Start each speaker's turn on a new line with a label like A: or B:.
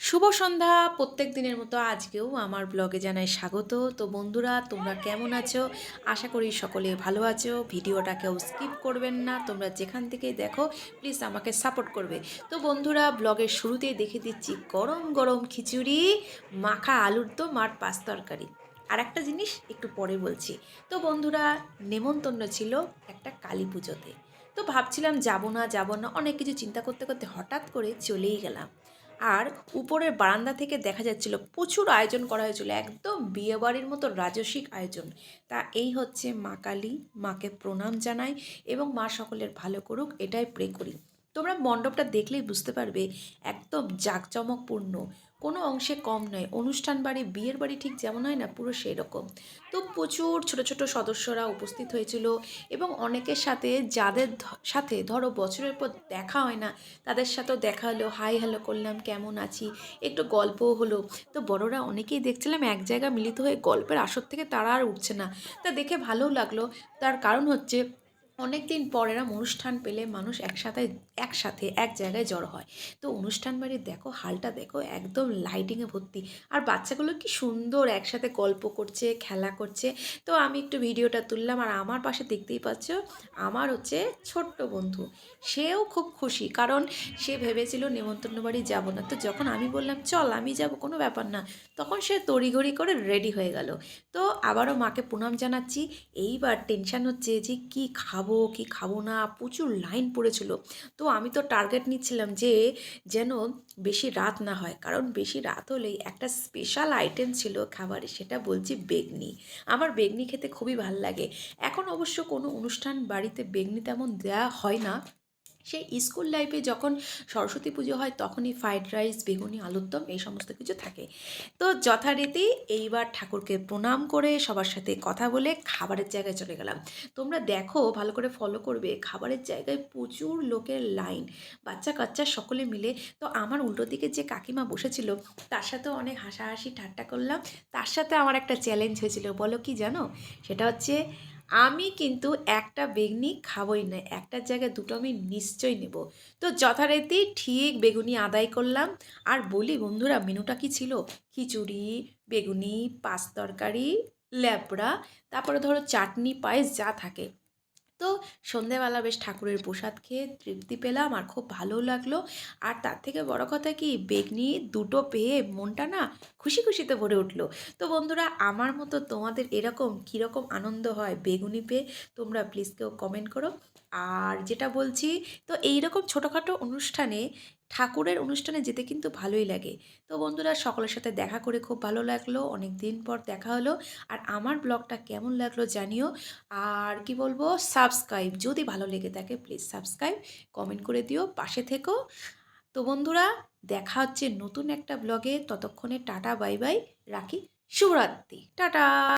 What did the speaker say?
A: শুভ সন্ধ্যা। প্রত্যেক দিনের মতো আজকেও আমার ব্লগে জানাই স্বাগত। তো বন্ধুরা, তোমরা কেমন আছো? আশা করি সকলে ভালো আছো। ভিডিওটা কেউ স্কিপ করবেন না। তোমরা যেখান থেকে দেখো, প্লিজ আমাকে সাপোর্ট করবে। তো বন্ধুরা, ব্লগের শুরুতেই দেখে দিচ্ছি গরম গরম খিচুড়ি, মাখা আলুর দম আর পাঁচ তরকারি। আর একটা জিনিস একটু পরে বলছি। তো বন্ধুরা, নেমন্তন্ন ছিল একটা কালী পুজোতে। তো ভাবছিলাম যাব না যাব না, অনেক কিছু চিন্তা করতে করতে হঠাৎ করে চলেই গেলাম। আর উপরের বারান্দা থেকে দেখা যাচ্ছিল, প্রচুর আয়োজন করা হয়েছিল, একদম বিয়েবাড়ির মতো রাজসিক আয়োজন। তা এই হচ্ছে মা কালী, মাকে প্রণাম জানাই এবং মা সকলের ভালো করুক, এটাই প্রে করি। তোমরা মণ্ডপটা দেখলেই বুঝতে পারবে, একদম জাঁকজমকপূর্ণ। কোনো অংশে কম নয়। অনুষ্ঠান বাড়ি, বিয়ের বাড়ি ঠিক যেমন হয় না, পুরো সেই রকম তো প্রচুর ছোট ছোট সদস্যরা উপস্থিত হয়েছিল এবং অনেকের সাথে যাদের সাথে ধরো বছরের পর দেখা হয় না, তাদের সাথেও দেখা হলো, হাই, হ্যালো করলাম, কেমন আছি? একটু গল্পও হলো। তো বড়রা অনেকেই দেখছিলাম এক জায়গায় মিলিত হয়ে গল্পের আসর থেকে তারা আর উঠছে না। তা দেখে ভালোও লাগল। তার কারণ হচ্ছে অনেক দিন পর এরম অনুষ্ঠান পেলে মানুষ একসাথে একসাথে, এক জায়গায় জড়ো হয়। তো অনুষ্ঠান বাড়ির দেখো, হালটা দেখো, একদম লাইটিংয়ে ভর্তি। আর বাচ্চাগুলো কি সুন্দর একসাথে গল্প করছে, খেলা করছে। তো আমি একটু ভিডিওটা তুললাম আর আমার পাশে দেখতেই পাচ্ছ, আমার হচ্ছে ছোট্ট বন্ধু। সেও খুব খুশি, কারণ সে ভেবেছিল নেমন্তন্ন বাড়ি যাব না। তো যখন আমি বললাম, চল, আমি যাব, কোনো ব্যাপার না। তখন সে তড়িঘড়ি করে রেডি হয়ে গেল। তো আবারও মাকে প্রণাম জানাচ্ছি। এইবার টেনশান হচ্ছে যে কি খাব? কি খাব না, প্রচুর লাইন পড়েছিল। তো আমি তো টার্গেট নিচ্ছিলাম যে যেন বেশি রাত না হয়, কারণ বেশি রাত হলেই একটা স্পেশাল আইটেম ছিল খাবারে, সেটা বলছি বেগনি। আমার বেগনি খেতে খুবই ভালো লাগে। এখন অবশ্য কোনো অনুষ্ঠান বাড়িতে বেগনি তেমন দেওয়া হয় না। সেই স্কুল লাইফে যখন সরস্বতী পুজো হয়, তখনই ফ্রাইড রাইস বেগুনি আলুর দম এই সমস্ত কিছু থাকে। তো যথারীতি এইবার ঠাকুরকে প্রণাম করে সবার সাথে কথা বলে খাবারের জায়গায় চলে গেলাম। তোমরা দেখো, ভালো করে ফলো করবে, খাবারের জায়গায় প্রচুর লোকের লাইন বাচ্চা কাচ্চা সকলে মিলে। তো আমার উল্টো দিকে যে কাকিমা বসেছিল, তার সাথেও অনেক হাসাহাসি, ঠাট্টা করলাম। তার সাথে আমার একটা চ্যালেঞ্জ হয়েছিল, বলো কি জানো? সেটা হচ্ছে আমি কিন্তু একটা বেগুনি খাবই না একটার জায়গায় দুটো আমি নিশ্চয়ই নেব। তো যথারীতি ঠিক বেগুনি আদায় করলাম। আর বলি, বন্ধুরা, মেনুটা কি ছিল? খিচুড়ি, বেগুনি, পাঁচ তরকারি, ল্যাবড়া, তারপরে ধরো চাটনি, পায়েস, যা থাকে। তো সন্ধেবেলা বেশ ঠাকুরের প্রসাদ খেয়ে তৃপ্তি পেলাম আর খুব ভালো লাগল। আর তার থেকে বড় কথা কি, বেগনি দুটো পেয়ে মনটা না খুশি খুশিতে ভরে উঠল। তো বন্ধুরা, আমার মতো তোমাদের এরকম কীরকম আনন্দ হয় বেগুনি পেয়ে, তোমরা প্লিজ কেউ কমেন্ট করো। আর যেটা বলছি, তো এইরকম ছোটোখাটো অনুষ্ঠানে, ঠাকুরের অনুষ্ঠানে যেতে কিন্তু ভালোই লাগে। তো বন্ধুরা, সকলের সাথে দেখা করে খুব ভালো লাগল অনেক দিন পর দেখা হলো। আর আমার ব্লগটা কেমন লাগল জানিও। আর কি বলব, সাবস্ক্রাইব, যদি ভালো লেগে থাকে, প্লিজ সাবস্ক্রাইব, কমেন্ট করে দিও, পাশে থেকো। তো বন্ধুরা, দেখা হচ্ছে নতুন একটা ব্লগে। ততক্ষণে টাটা, বাই বাই, রাখি। শুভরাত্রি। টাটা!